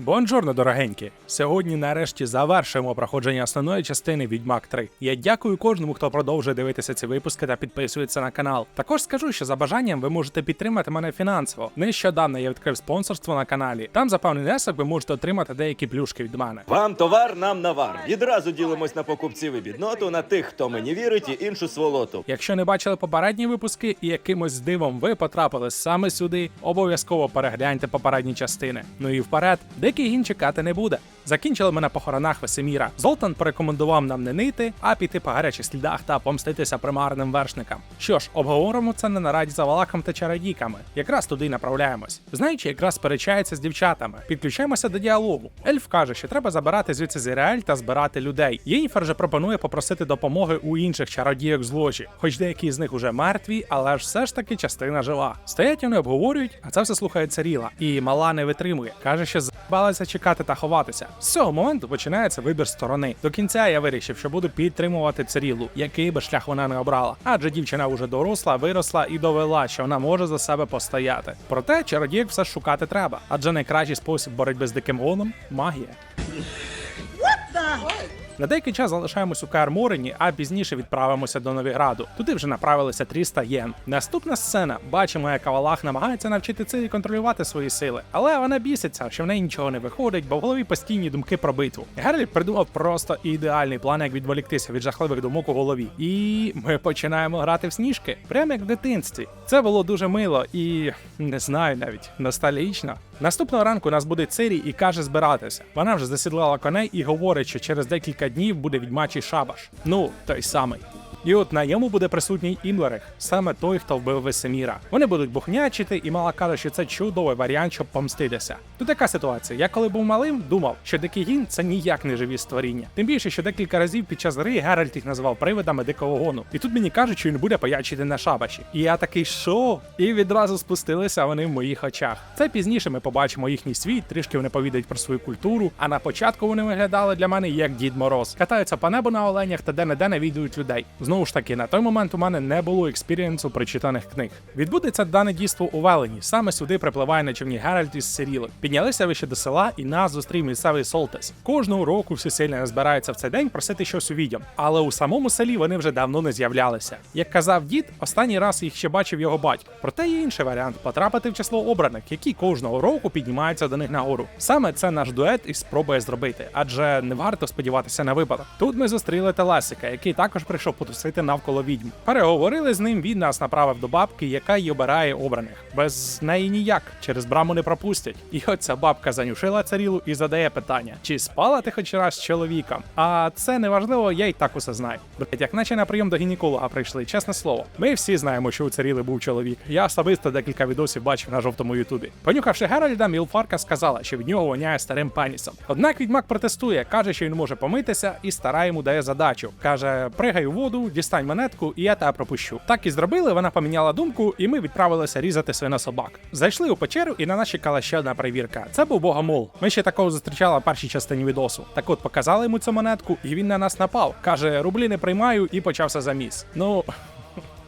Бонжорно, дорогенькі! Сьогодні нарешті завершуємо проходження основної частини Відьмак 3. Я дякую кожному, хто продовжує дивитися ці випуски та підписується на канал. Також скажу, що за бажанням ви можете підтримати мене фінансово. Нещодавно я відкрив спонсорство на каналі. Там за певний внесок ви можете отримати деякі плюшки від мене. Вам товар, нам навар. Відразу ділимось на покупців і бідноту, на тих, хто мені вірить, і іншу сволоту. Якщо не бачили попередні випуски і якимось дивом ви потрапили саме сюди, обов'язково перегляньте попередні частини. Ну і вперед, дикий гін чекати не буде. Закінчили ми на похоронах Весеміра. Золтан порекомендував нам не нити, а піти по гарячих слідах та помститися примарним вершникам. Що ж, обговоримо це на нараді за Валаком та чародійками. Якраз туди направляємось. Знаючи, якраз сперечається з дівчатами. Підключаємося до діалогу. Ельф каже, що треба забирати звідси Зіріаль та збирати людей. Єніфер же пропонує попросити допомоги у інших чародійок з ложі, хоч деякі з них уже мертві, але ж все ж таки частина жива. Стоять вони обговорюють, а це все слухає Царіла. І мала не витримує. каже, що збалася чекати та ховатися. З цього моменту починається вибір сторони. До кінця я вирішив, що буду підтримувати Цирілу, який би шлях вона не обрала. Адже дівчина вже доросла, виросла і довела, що вона може за себе постояти. Проте чародійок все шукати треба, адже найкращий спосіб боротьби з диким гоном магія. На деякий час залишаємось у Каер-Морені, а пізніше відправимося до Новіграду. Туди вже направилися 300 єн. Наступна сцена. Бачимо, як Авалах намагається навчити Цирі контролювати свої сили, але вона біситься, що в неї нічого не виходить, бо в голові постійні думки про битву. Геральт придумав просто ідеальний план, як відволіктися від жахливих думок у голові. І ми починаємо грати в сніжки, прямо як в дитинстві. Це було дуже мило і не знаю навіть ностальгічно. Наступного ранку нас буде Цирі і каже збиратися. Вона вже засідлала коней і говорить, що через декілька днів буде відьмачий шабаш. Ну, той самий. І от на йому буде присутній Імлерих, саме той, хто вбив Весеміра. Вони будуть бухнячити, і мала каже, що це чудовий варіант, щоб помститися. Тут така ситуація. Я коли був малим, думав, що дикий гін це ніяк не живі створіння. Тим більше, що декілька разів під час гри Геральт їх називав привидами дикого гону. І тут мені кажуть, що він буде паячити на шабаші. І я такий, що? І відразу спустилися вони в моїх очах. Це пізніше ми побачимо їхній світ, трішки вони повідають про свою культуру. А на початку вони виглядали для мене як Дід Мороз. Катаються по небу на оленях та де-не-де навідують людей. Знову ж таки, на той момент у мене не було експірієнсу прочитаних книг. Відбудеться дане дійство у Велені. Саме сюди припливає на човні Геральт із Сиріли. Піднялися вище до села, і нас зустрів місцевий Солтес. Кожного року всі сильно збираються в цей день просити щось у відьом. Але у самому селі вони вже давно не з'являлися. Як казав дід, останній раз їх ще бачив його батько. Проте є інший варіант потрапити в число обраних, які кожного року піднімаються до них нагору. Саме це наш дует і спробує зробити, адже не варто сподіватися на випадок. Тут ми зустріли Телесика, який також прийшов потусити навколо відьм. Переговорили з ним. Він нас направив до бабки, яка й обирає обраних. Без неї ніяк через браму не пропустять. І от ця бабка занюшила царілу і задає питання: чи спала ти хоч раз з чоловіком? А це не важливо, я й так усе знаю. Блять, як наче на прийом до гінеколога прийшли, чесне слово. Ми всі знаємо, що у царіли був чоловік. Я особисто декілька відосів бачив на жовтому ютубі. Понюхавши Геральда, Мілфарка сказала, що від нього воняє старим панісом. Однак відьмак протестує, каже, що він може помитися, і стара йому дає задачу. каже: пригай у воду, дістань монетку, і я тебе пропущу. Так і зробили. Вона поміняла думку, і ми відправилися різати свинособак. Зайшли у печеру, і на нас чекала ще одна перевірка. Це був богомол. Ми ще такого зустрічали в першій частині відосу. Так от показали йому цю монетку, і він на нас напав. каже: рублі не приймаю, і почався заміс. Ну.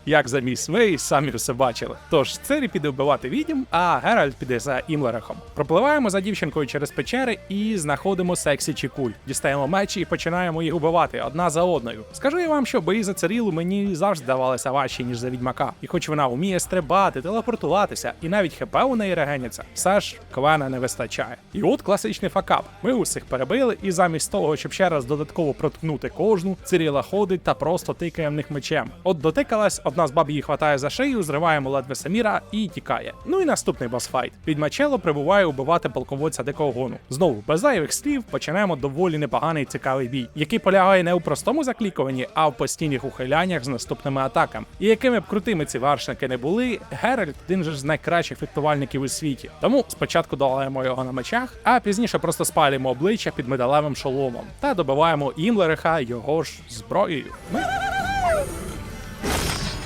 Як заміс, ви і самі все бачили. Тож Цері піде вбивати відьм, а Геральт піде за Імлерехом. Пропливаємо за дівчинкою через печери і знаходимо сексі Чікуль. Дістаємо мечі і починаємо їх убивати одна за одною. Скажу я вам, що бої за Церілу мені завжди здавалися важчі, ніж за відьмака. І хоч вона вміє стрибати, телепортуватися, і навіть хп у неї регеняться, все ж квена не вистачає. І от класичний факап. Ми усіх перебили, і замість того, щоб ще раз додатково проткнути кожну, Циріла ходить та просто тикає в них мечем. От дотикалась, одна з баб її хватає за шию, зриваємо ледве Саміра і тікає. Ну і наступний босфайт. Відьмачело прибуває убивати полководця дикого гону. Знову без зайвих слів починаємо доволі непоганий цікавий бій, який полягає не у простому заклікуванні, а в постійних ухиляннях з наступними атаками. І якими б крутими ці вершники не були, Геральт один же з найкращих фехтувальників у світі. Тому спочатку долаємо його на мечах, а пізніше просто спалюємо обличчя під медалевим шоломом та добиваємо Імлериха його ж зброєю. Ми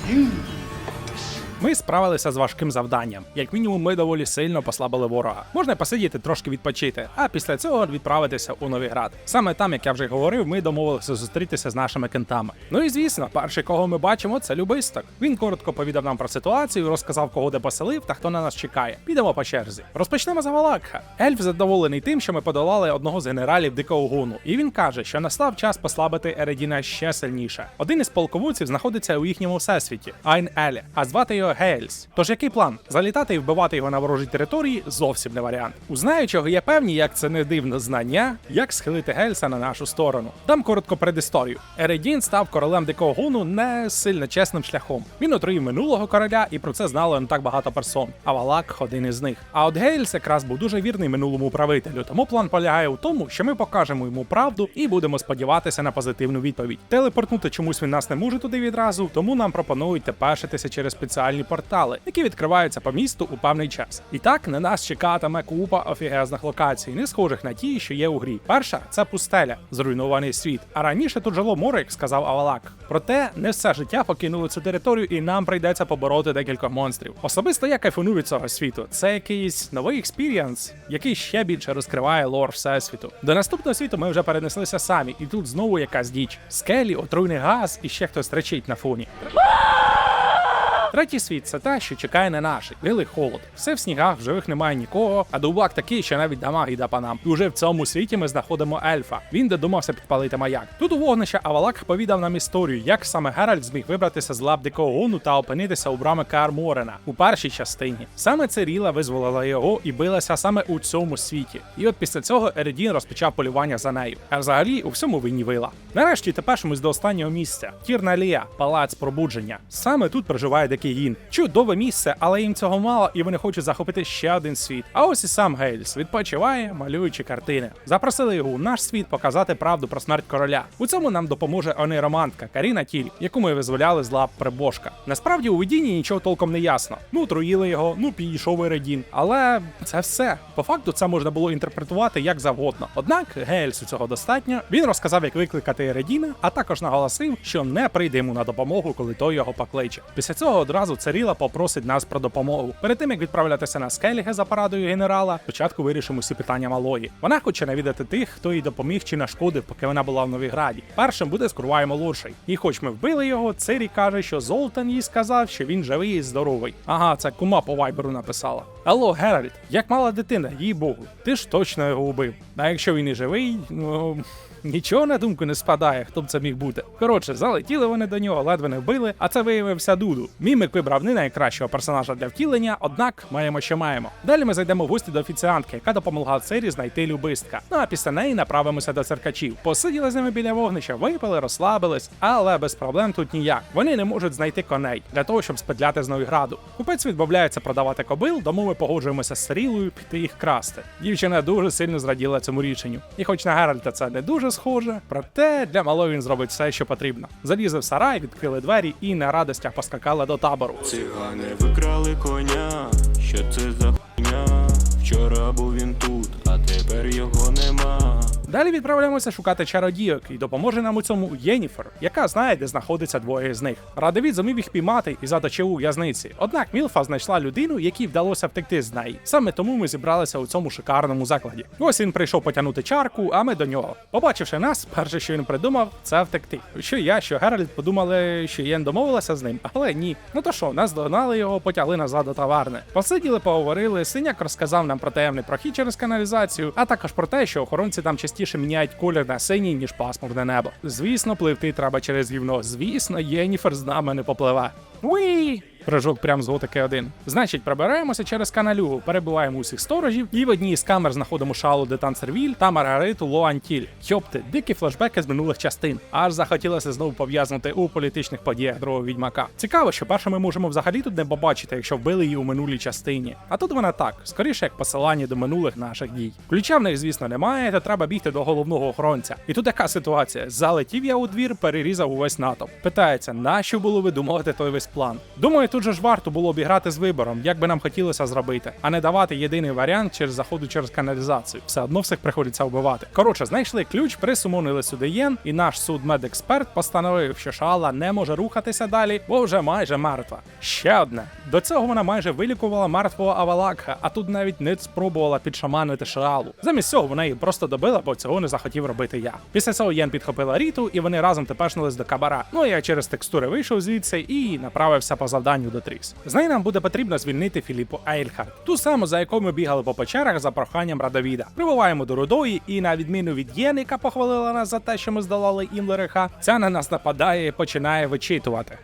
you справилися з важким завданням. Як мінімум, ми доволі сильно послабили ворога. Можна посидіти трошки відпочити, а після цього відправитися у Новіград. Саме там, як я вже говорив, ми домовилися зустрітися з нашими кентами. Ну і звісно, перший, кого ми бачимо, це Любисток. Він коротко повідав нам про ситуацію, розказав, кого де поселив та хто на нас чекає. Підемо по черзі. Розпочнемо з Авалакха. Ельф задоволений тим, що ми подолали одного з генералів дикого гуну, і він каже, що настав час послабити Ередіна ще сильніше. Один із полководців знаходиться у їхньому всесвіті Айн Елі, а звати його Гейльс. Тож який план? Залітати і вбивати його на ворожій території зовсім не варіант. У знаючого є певні, як це не дивно, знання, як схилити Гельса на нашу сторону. Дам коротко предісторію. Ередін став королем дикого гуну не сильно чесним шляхом. Він отруїв минулого короля, і про це знало не так багато персон. А Валак один із них. А от Гейльс якраз був дуже вірний минулому правителю. Тому план полягає у тому, що ми покажемо йому правду і будемо сподіватися на позитивну відповідь. Телепортнути чомусь він нас не може туди відразу, тому нам пропонують тепешитися через спеціальні портали, які відкриваються по місту у певний час. І так на нас чекатиме купа офігезних локацій, не схожих на ті, що є у грі. Перша це пустеля, зруйнований світ. А раніше тут жило море, як сказав Авалак. Проте не все життя покинули цю територію, і нам прийдеться побороти декілька монстрів. Особисто я кайфую від цього світу. Це якийсь новий експірієнс, який ще більше розкриває лор всесвіту. До наступного світу ми вже перенеслися самі, і тут знову якась діч. Скелі, отруйний газ і ще хтось тричить на фоні. Третій світ це те, що чекає на наші. Білий холод. Все в снігах, в живих немає нікого, а довбак такий, що навіть дамаг йде по. І уже в цьому світі ми знаходимо ельфа. Він додумався підпалити маяк. Тут у вогнища Авалак повідав нам історію, як саме Геральт зміг вибратися з лап дикого гону та опинитися у брами Каар Морена у першій частині. Саме Циріла визволила його і билася саме у цьому світі. І от після цього Ередін розпочав полювання за нею. А взагалі у всьому винні вила. Нарешті тепешимось до останнього місця. Тірна Лія, палац пробудження. Саме тут проживає дикий гін. Чудове місце, але їм цього мало, і вони хочуть захопити ще один світ. А ось і сам Гейльс відпочиває, малюючи картини. Запросили його у наш світ показати правду про смерть короля. У цьому нам допоможе онейромантка Каріна Тіль, яку ми визволяли з лап прибожка. Насправді у видінні нічого толком не ясно. Ну труїли його, ну підійшов Ередін. Але це все. По факту це можна було інтерпретувати як завгодно. Однак Гейльсу цього достатньо. Він розказав, як викликати Ередіна, а також наголосив, що не прийде йому на допомогу, коли той його покличе. Після цього одразу Царіла попросить нас про допомогу. Перед тим як відправлятися на скеліге за порадою генерала, спочатку вирішимо всі питання малої. Вона хоче навідати тих, хто їй допоміг чи нашкодив, поки вона була в Новіграді. Першим буде скрувай молодший. І хоч ми вбили його, Цирі каже, що Золтан їй сказав, що він живий і здоровий. Ага, це кума по вайберу написала. Алло, Геральт, як мала дитина, їй богу, ти ж точно його убив. А якщо він і живий, ну. Нічого на думку не спадає, хто б це міг бути. Коротше, залетіли вони до нього, ледве не вбили, а це виявився Дуду. Мімик вибрав не найкращого персонажа для втілення, однак маємо, що маємо. Далі ми зайдемо в гості до офіціантки, яка допомогла Цирі знайти любистка. Ну а після неї направимося до циркачів. Посиділи з ними біля вогнища, випили, розслабились, але без проблем тут ніяк. Вони не можуть знайти коней для того, щоб спедляти з Новіграду. Купець відмовляється продавати кобил, тому ми погоджуємося з Сирілою піти їх красти. Дівчина дуже сильно зраділа цьому рішенню. І хоч на Геральта це не дуже схоже, проте для малої він зробить все, що потрібно. Залізли в сарай, відкрили двері і на радостях поскакали до табору. Цигани викрали коня, що це за хуйня? Вчора був він тут, а тепер його нема. Далі відправляємося шукати чародійок, і допоможе нам у цьому Єніфер, яка знає, де знаходиться двоє з них. Радовід зумів їх піймати і заточив у в'язниці. Однак Мілфа знайшла людину, якій вдалося втекти з неї. Саме тому ми зібралися у цьому шикарному закладі. Ось він прийшов потягнути чарку, а ми до нього. Побачивши нас, перше, що він придумав, це втекти. Що я, що Геральт подумали, що Єн домовилася з ним, але ні. Ну то що, нас догнали його, потягли назад до таварни. Посиділи, поговорили. Синяк розказав нам про таємний прохід через каналізацію, а також про те, що охоронці там частіше міняють колір на синій, ніж пасмурне небо. Звісно, пливти треба через гівно. Звісно, Єніфер з нами не попливе. Уі! Прыжок прям з готики один. Значить, прибираємося через каналюгу, перебуваємо усіх сторожів, і в одній із камер знаходимо шалу де Танцервіль та Маргариту Лоантіль. Йопти, дикі флешбеки з минулих частин. Аж захотілося знову пов'язнути у політичних подіях другого відьмака. Цікаво, що перше ми можемо взагалі тут не побачити, якщо вбили її у минулій частині. А тут вона так, скоріше як посилання до минулих наших дій. Ключа в них, звісно, немає, то треба бігти до головного охоронця. І тут яка ситуація? Залетів я у двір, перерізав увесь натовп. Питається, нащо було видумувати той весь план? Думаю, тут тут же ж варто було обіграти з вибором, як би нам хотілося зробити, а не давати єдиний варіант через заходу через каналізацію. Все одно всіх приходиться вбивати. Коротше, знайшли ключ, присумонили сюди єн, і наш судмедексперт постановив, що Шаала не може рухатися далі, бо вже майже мертва. Ще одне. До цього вона майже вилікувала мертвого Авалакха, а тут навіть не спробувала підшаманити Шаалу. Замість цього вона її просто добила, бо цього не захотів робити я. Після цього Єн підхопила Ріту, і вони разом тепешнулись до кабара. Ну я через текстури вийшов звідси і направився по завданню до Тріс. З неї нам буде потрібно звільнити Філіпу Ейльхард, ту саму, за якою ми бігали по печерах за проханням Радовіда. Прибуваємо до Рудої, і на відміну від Єн, яка похвалила нас за те, що ми здолали Імлериха, ця на нас нападає і починає вичитувати.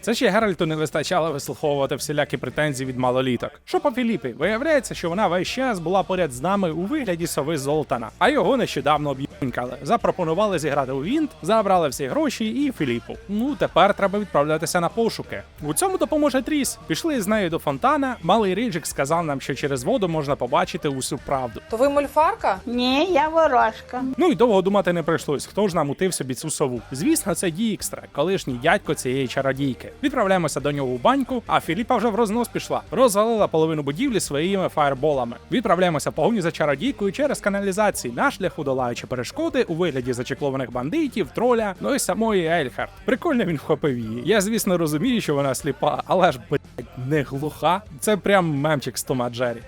Це ще Геральту не вистачало вислуховувати всілякі претензії від малоліток. Що по Філіпі? Виявляється, що вона весь час була поряд з нами у вигляді сови Золтана, а його нещодавно об'їнкали. Запропонували зіграти у Вінт, забрали всі гроші і Філіпу. Ну тепер треба відправлятися на пошуки. У цьому допоможе Тріс. Пішли з нею до фонтана. Малий Ріджик сказав нам, що через воду можна побачити усю правду. То ви мольфарка? Ні, я ворожка. Ну і довго думати не прийшлось, хто ж намутив собі цю сову. Звісно, це Дікстра, колишній дядько цієї чародійки. Відправляємося до нього у баньку, а Філіпа вже в рознос пішла. Розвалила половину будівлі своїми фаєрболами. Відправляємося погоні за чародійкою через каналізації на шляху долаючи перешкоди у вигляді зачеклованих бандитів, троля, ну і самої Ельхард. Прикольно він вхопив її. Я, звісно, розумію, що вона сліпа, але ж блядь, не глуха. Це прям мемчик з Тома Джері.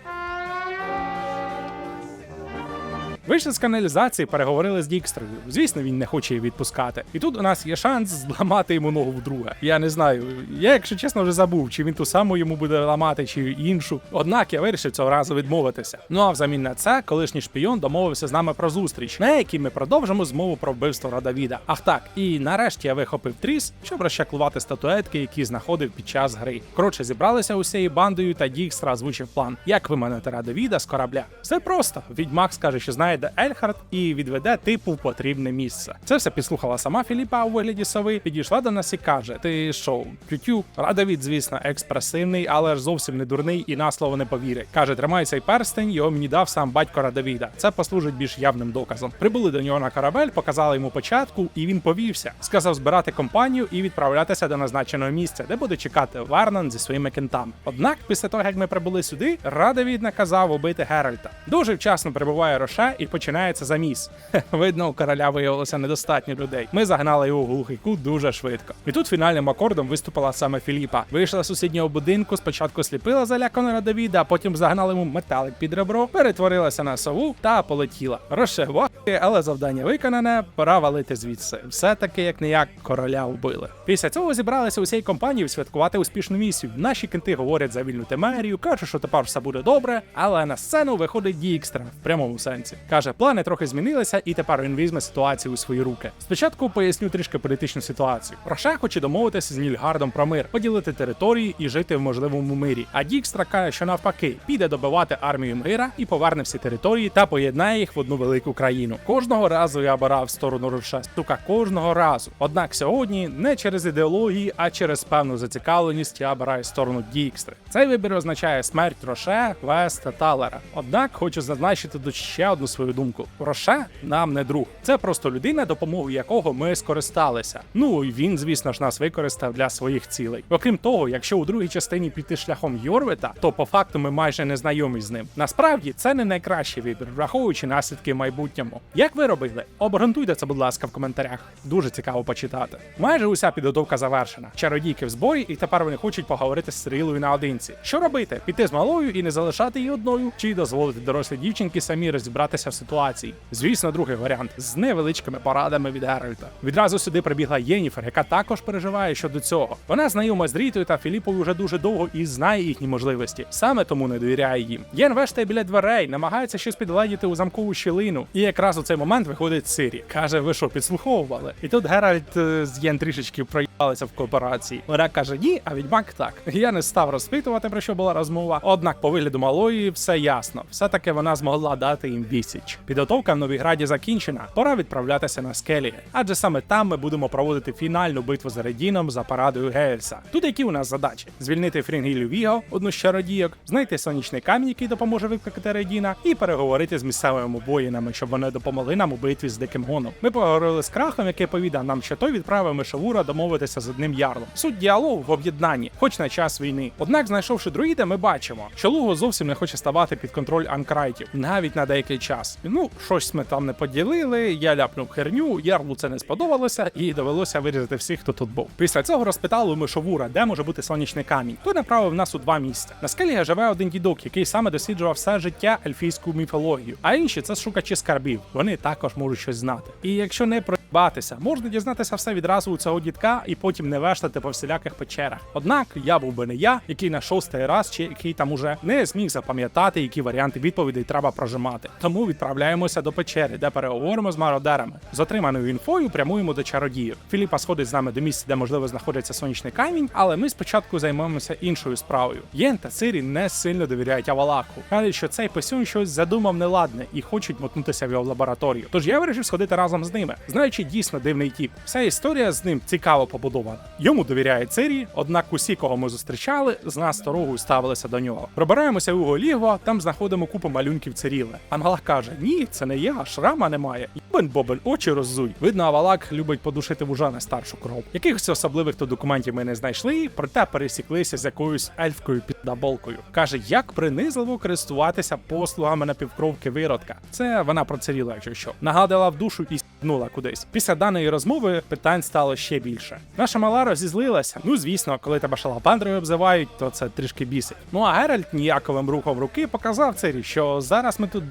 Вийшли з каналізації, переговорили з Дікстрою. Звісно, він не хоче її відпускати. І тут у нас є шанс зламати йому ногу вдруге. Я не знаю. Я, якщо чесно, вже забув, чи він ту саму йому буде ламати, чи іншу. Однак я вирішив цього разу відмовитися. Ну а взамін на це, колишній шпійон домовився з нами про зустріч, на якій ми продовжимо змову про вбивство Радавіда. Ах так, і нарешті я вихопив тріс, щоб розчаклувати статуетки, які знаходив під час гри. Коротше, зібралися усією бандою, та Дікстра озвучив план, як виманити Радавіда з корабля. Все просто. Відьмак скаже, що знає, де Ельхард, і відведе типу в потрібне місце. Це все підслухала сама Філіпа у вигляді сови. Підійшла до нас і каже: Ти що, тютю? Радавід, звісно, експресивний, але ж зовсім не дурний і на слово не повірить. Каже, тримай цей перстень, його мені дав сам батько Радавіда. Це послужить більш явним доказом. Прибули до нього на корабель, показали йому початку, і він повівся. Сказав збирати компанію і відправлятися до назначеного місця, де буде чекати Варнан зі своїми кентами. Однак, після того як ми прибули сюди, Радавід наказав убити Геральта. Дуже вчасно прибуває Роше і починається заміс. Хе, Видно, у короля виявилося недостатньо людей. Ми загнали його в глухий кут дуже швидко. І тут фінальним акордом виступила саме Філіпа. Вийшла з сусіднього будинку, спочатку сліпила заляканого Давіда, а потім загнали йому металик під ребро, перетворилася на сову та полетіла. Розшевати, але завдання виконане. Пора валити звідси. Все таки, як не як короля вбили. Після цього зібралися усією компанією святкувати успішну місію. Наші кенти говорять за вільну темерію, кажуть, що тепер все буде добре. Але на сцену виходить Дікстра в прямому сенсі. Каже, плани трохи змінилися, і тепер він візьме ситуацію у свої руки. Спочатку поясню трішки політичну ситуацію. Роше хоче домовитися з Нільгардом про мир, поділити території і жити в можливому мирі. А Дікстра каже, що навпаки піде добивати армію мира і поверне всі території та поєднає їх в одну велику країну. Кожного разу я обирав сторону Роше, сука, кожного разу. Однак сьогодні не через ідеології, а через певну зацікавленість я обираю сторону Дікстри. Цей вибір означає смерть Роше, Вест та Талера. Однак хочу зазначити тут ще одну свою думку: Роше нам не друг. Це просто людина, допомогою якого ми скористалися. Ну і він, звісно ж, нас використав для своїх цілей. Окрім того, якщо у другій частині піти шляхом Йорвета, то по факту ми майже не знайомі з ним. Насправді це не найкращий вибір, враховуючи наслідки в майбутньому. Як ви робили? Обґрунтуйте це, будь ласка, в коментарях. Дуже цікаво почитати. Майже уся підготовка завершена. Чародійки в зборі, і тепер вони хочуть поговорити з Сирилою наодинці. Що робити? Піти з малою і не залишати її одною, чи дозволити дорослій дівчинки самі розібратися в ситуації. Звісно, другий варіант з невеличкими порадами від Геральта. Відразу сюди прибігла Єніфер, яка також переживає щодо цього. Вона знайома з Рітою та Філіповою вже дуже довго і знає їхні можливості. Саме тому не довіряє їм. Єн вештає біля дверей, намагається щось підладіти у замкову щілину. І якраз у цей момент виходить Сирі. Каже, ви що, підслуховували? І тут Геральт е, з Єн трішечки проїбалися в кооперації. Вона каже ні, а відьмак так. Я не став розпитувати про що була розмова. Однак, по вигляду малої, все ясно. Все таки вона змогла дати їм вісім. Відсіч. Підготовка в Новіграді закінчена. Пора відправлятися на скелі. Адже саме там ми будемо проводити фінальну битву з Редіном за парадою Гельса. Тут які у нас задачі: звільнити Фрінгілю Віго, одну з чародійок, знайти сонячний камінь, який допоможе викликати Редіна, і переговорити з місцевими воїнами, щоб вони допомогли нам у битві з диким гоном. Ми поговорили з крахом, який повідав нам, що той відправив Мишавура домовитися з одним ярлом. Суть діалогу в об'єднанні, хоч на час війни. Однак, знайшовши друїда, ми бачимо, що Луго зовсім не хоче ставати під контроль анкрайтів, навіть на деякий час. Ну, щось ми там не поділили. Я ляпнув херню, ярлу це не сподобалося, і довелося вирізати всіх, хто тут був. Після цього розпитали Мишовура, де може бути сонячний камінь. Той направив нас у два місця. На скелі живе один дідок, який саме досліджував все життя ельфійську міфологію. А інші це шукачі скарбів. Вони також можуть щось знати. І якщо не проїбатися, можна дізнатися все відразу у цього дідка і потім не вештати по всіляких печерах. Однак я був би не я, який на шостий раз чи який там уже не зміг запам'ятати, які варіанти відповідей треба прожимати. Тому відправляємося до печери, де переговоримо з мародерами. З отриманою інфою прямуємо до чародіїв. Філіпа сходить з нами до місця, де можливо знаходиться сонячний камінь, але ми спочатку займемося іншою справою. Єн та Цирі не сильно довіряють Авалаку. Кажуть, що цей писюн щось задумав неладне і хочуть мотнутися в його лабораторію. Тож я вирішив сходити разом з ними, знаючи дійсно дивний тіп. Вся історія з ним цікаво побудована. Йому довіряє Цирі, однак усі, кого ми зустрічали, з нас дорогою ставилися до нього. Пробираємося у його там знаходимо купу малюнків Циріли. Ангелах каже: Ні, це не я, шрама немає. Бен Бобель, очі роззуй. Видно, Авалак любить подушити вужа на старшу кров. Якихось особливих то документів ми не знайшли, проте пересіклися з якоюсь ельфкою піддаболкою. Каже, як принизливо користуватися послугами напівкровки виродка. Це вона про Циріла, якщо що. Нагадала в душу і снула кудись. Після даної розмови питань стало ще більше. Наша мала розізлилася. Ну звісно, коли тебе шалапандрою обзивають, то це трішки бісить. Ну а Геральт ніяковим рухом руки показав Цирі, що зараз ми тут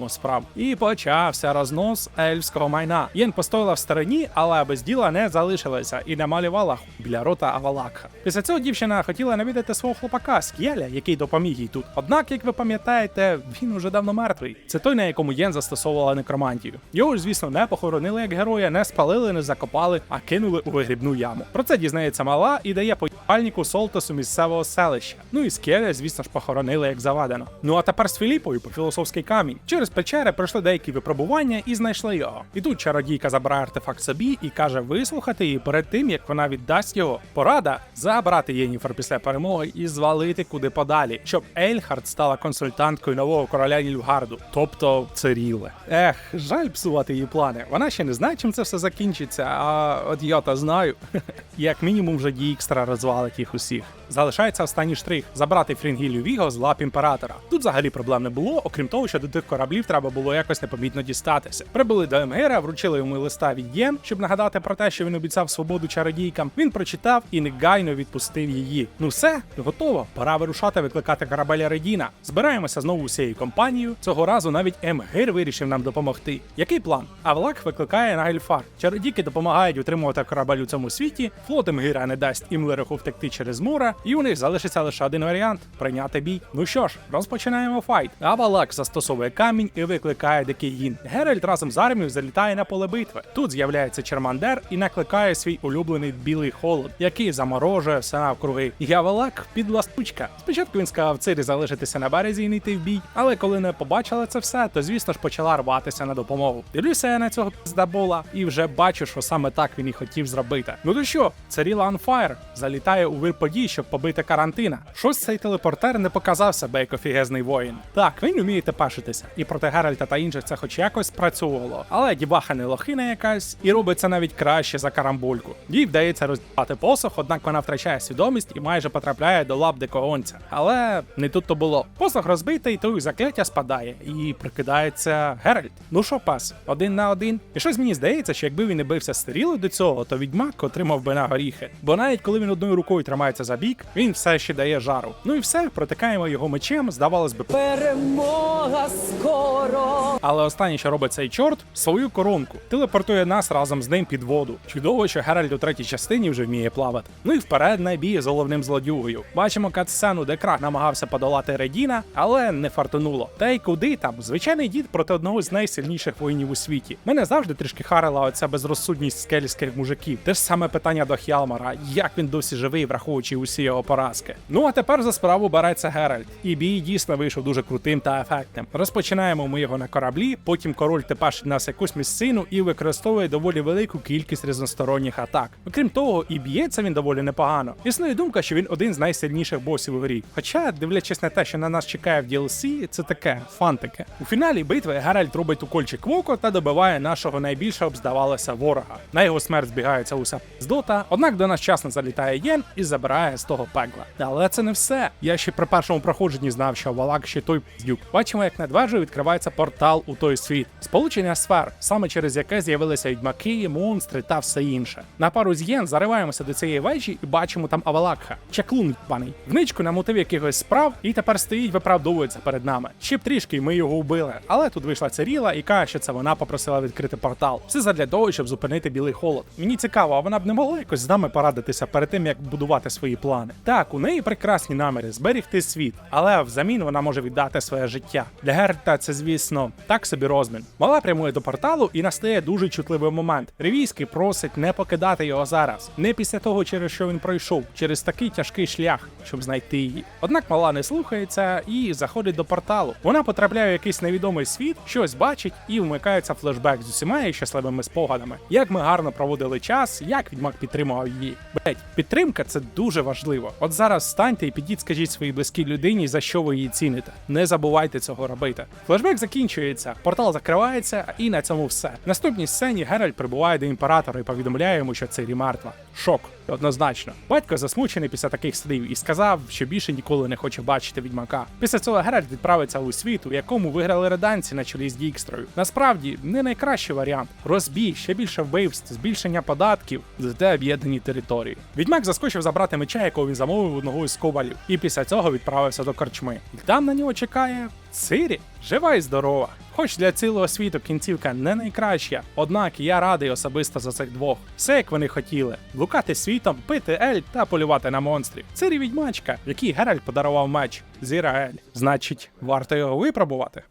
наробимо справ. І почався рознос ельфського майна. Єн постояла в стороні, але без діла не залишилася і намалювала біля рота Авалакха. Після цього дівчина хотіла навідати свого хлопака Скєля, який допоміг їй тут. Однак, як ви пам'ятаєте, він уже давно мертвий. Це той, на якому Єн застосовувала некромантію. Його ж, звісно, не похоронили як героя, не спалили, не закопали, а кинули у вигрібну яму. Про це дізнається мала і дає поїбальнику Солтасу місцевого селища. Ну і Скеля, звісно ж, похоронили як завадено. Ну а тепер з Філіпою по філософський камінь. Через печери пройшли деякі випробування і знайшли його. І тут чародійка забирає артефакт собі і каже вислухати її перед тим, як вона віддасть його. Порада забрати Єніфер після перемоги і звалити куди подалі, щоб Ельхард стала консультанткою нового короля Нільфгарду, тобто Циріле. Ех, жаль псувати її плани. Вона ще не знає, чим це все закінчиться, а от я то знаю. Як мінімум вже Дікстра розвалить їх усіх. Залишається останній штрих забрати Фрінгілю Віго з лап імператора. Тут взагалі проблем не було, окрім того, що до тих кораблів треба було якось непомітно дістатися. Прибули до Емгера, вручили йому листа від Єн, щоб нагадати про те, що він обіцяв свободу чародійкам. Він прочитав і негайно відпустив її. Ну все, готово. Пора вирушати викликати корабель Редіна. Збираємося знову усією компанією. Цього разу навіть Емгир вирішив нам допомогти. Який план? Авлак викликає на Гельфар. Чародійки допомагають утримувати корабель у цьому світі. Флот Емгира не дасть Імлериху втекти через море, і у них залишиться лише один варіант прийняти бій. Ну що ж, розпочинаємо файт. Авалак застосовує камінь і викликає дикий гін. Геральт разом з армією залітає на поле битви. Тут з'являється Чермандер і накликає свій улюблений білий холод, який заморожує все навкруги. І Авалак підла стучка. Спочатку він сказав Цирі залишитися на березі і не йти в бій, але коли не побачила це все, то звісно ж почала рватися на допомогу. Дивлюся я на цього піздабола і вже бачу, що саме так він і хотів зробити. Ну то що, Царіла Анфайр залітає у вир подій, щоб побити карантина. Щось цей телепортер не показав себе як офігезний воїн. Так, він вміє тепешитися, і проти Геральта та інших це хоч якось спрацьовувало. Але діваха не лохина якась і робить це навіть краще за карамбульку. Їй вдається розділяти посох, однак вона втрачає свідомість і майже потрапляє до лап дикогонця. Але не тут то було. Посох розбитий, то й закляття спадає, і прикидається Геральт. Ну що, пас, один на один. І щось мені здається, що якби він не бився з стрілою до цього, то відьмак отримав би на горіхи. Бо навіть коли він одною рукою тримається за бік, він все ще дає жару. Ну і все, протикаємо його мечем, здавалось би, Перемога скоро. Але останнє, що робить цей чорт, свою коронку телепортує нас разом з ним під воду. Чудово, що Геральт у третій частині вже вміє плавати. Ну і вперед набій з головним злодюгою. Бачимо катсцену, де крах намагався подолати Редіна, але не фартануло. Та й куди там? Звичайний дід проти одного з найсильніших воїнів у світі. Мене завжди трішки харила оця безрозсудність скельських мужиків. Те ж саме питання до Хялмара, як він досі живий, враховуючи усі його поразки. Ну а тепер за справу береться Геральт. І бій дійсно вийшов дуже крутим та ефектним. Розпочинаємо ми його на кораблі. потім король тепер нас якусь місцину і використовує доволі велику кількість різносторонніх атак. Окрім того, і б'ється він доволі непогано. Існує думка, що він один з найсильніших босів у грі. Хоча, дивлячись на те, що на нас чекає в DLC, це таке фантике. У фіналі битви Геральт робить укольчик в око та добиває нашого найбільшого б здавалося ворога. На його смерть збігається уся здота, однак до нас часно залітає Єн і забирає з того пекла. Але це не все. Я ще при першому проходженні знав, що Валак ще той пздюк. Бачимо, як над відкривається портал у той світ. Сполучення сфер, саме через яке з'явилися відьмаки, монстри та все інше. На пару з Єн зариваємося до цієї вежі і бачимо там Авалакха, чаклун паний. Вничку на мотив якихось справ і тепер стоїть, виправдовується перед нами. Ще б трішки ми його вбили. Але тут вийшла Циріла і каже, що це вона попросила відкрити портал. Все задля того, щоб зупинити білий холод. Мені цікаво, а вона б не могла якось з нами порадитися перед тим, як будувати свої плани. Так, у неї прекрасні наміри зберегти світ, але взамін вона може віддати своє життя. Для Герта це, звісно, так собі розмін. Мала прямує до порталу і настає дуже чутливий момент. Ревійський просить не покидати його зараз, не після того, через що він пройшов, через такий тяжкий шлях, щоб знайти її. Однак мала не слухається і заходить до порталу. Вона потрапляє в якийсь невідомий світ, щось бачить і вмикається флешбек з усіма її щасливими спогадами. Як ми гарно проводили час, як відьмак підтримував її. Блять, підтримка це дуже важливо. От зараз станьте і підіть, скажіть своїй близькій людині, за що ви її ціните. Не забувайте цього робити. Флешбек закінчується, портал закривається, і на цьому все. В наступній сцені Геральт прибуває до імператора і повідомляє йому, що Цирі мертва. Шок. Однозначно, батько засмучений після таких слів і сказав, що більше ніколи не хоче бачити відьмака. Після цього Геральт відправиться у світ, у якому виграли реданці на чолі з Дікстрою. Насправді не найкращий варіант. Розбій, ще більше вбивств, збільшення податків, зате об'єднані території. Відьмак заскочив забрати меча, якого він замовив одного із ковалів, і після цього відправився до корчми. І там на нього чекає Цирі, жива і здорова. Хоч для цілого світу кінцівка не найкраща, однак я радий особисто за цих двох. Все як вони хотіли: блукати світом, пити ель та полювати на монстрів. Цирі відьмачка, який Геральт подарував меч. Зіра Ель. Значить, варто його випробувати.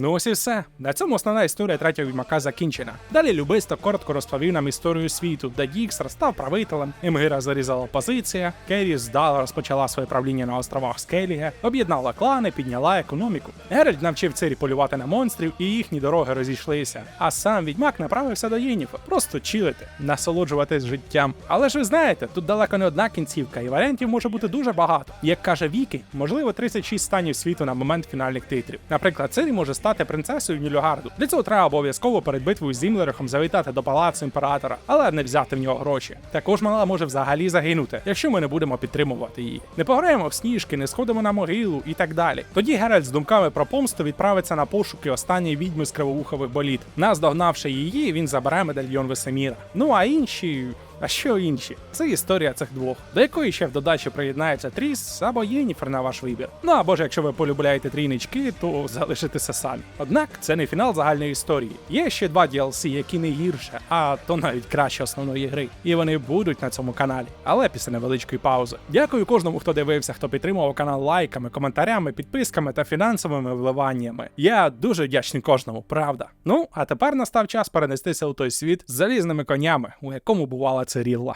Ну ось і все. На цьому основна історія третього відьмака закінчена. Далі Любисто коротко розповів нам історію світу, де Дікстер став правителем, Емгира зарізала опозиція, Керрі здала розпочала своє правління на островах Скеліге, об'єднала клани, підняла економіку. Геральт навчив Цирі полювати на монстрів, і їхні дороги розійшлися. А сам відьмак направився до Єніфа, просто чилити, насолоджуватись життям. Але ж ви знаєте, тут далеко не одна кінцівка, і варіантів може бути дуже багато. Як каже Вікі, можливо 36 станів світу на момент фінальних титрів. Наприклад, Цирі може стати принцесою Нілюгарду. Для цього треба обов'язково перед битвою з Зімлерихом завітати до палацу імператора, але не взяти в нього гроші. Також мала може взагалі загинути, якщо ми не будемо підтримувати її. Не пограємо в сніжки, не сходимо на могилу і так далі. Тоді Геральт з думками про помсту відправиться на пошуки останньої відьми з кривоухових боліт. Нас догнавши її, він забере медальйон Весеміра. Ну а інші. А що інші? Це історія цих двох, до якої ще в додачі приєднається Тріс або Єніфер на ваш вибір. Ну або ж якщо ви полюбляєте трійнички, то залишитеся самі. Однак це не фінал загальної історії. Є ще два DLC, які не гірше, а то навіть краще основної гри. І вони будуть на цьому каналі, але після невеличкої паузи. Дякую кожному, хто дивився, хто підтримував канал лайками, коментарями, підписками та фінансовими вливаннями. Я дуже вдячний кожному, правда. Ну а тепер настав час перенестися у той світ з залізними конями, у якому бувала Цирілла.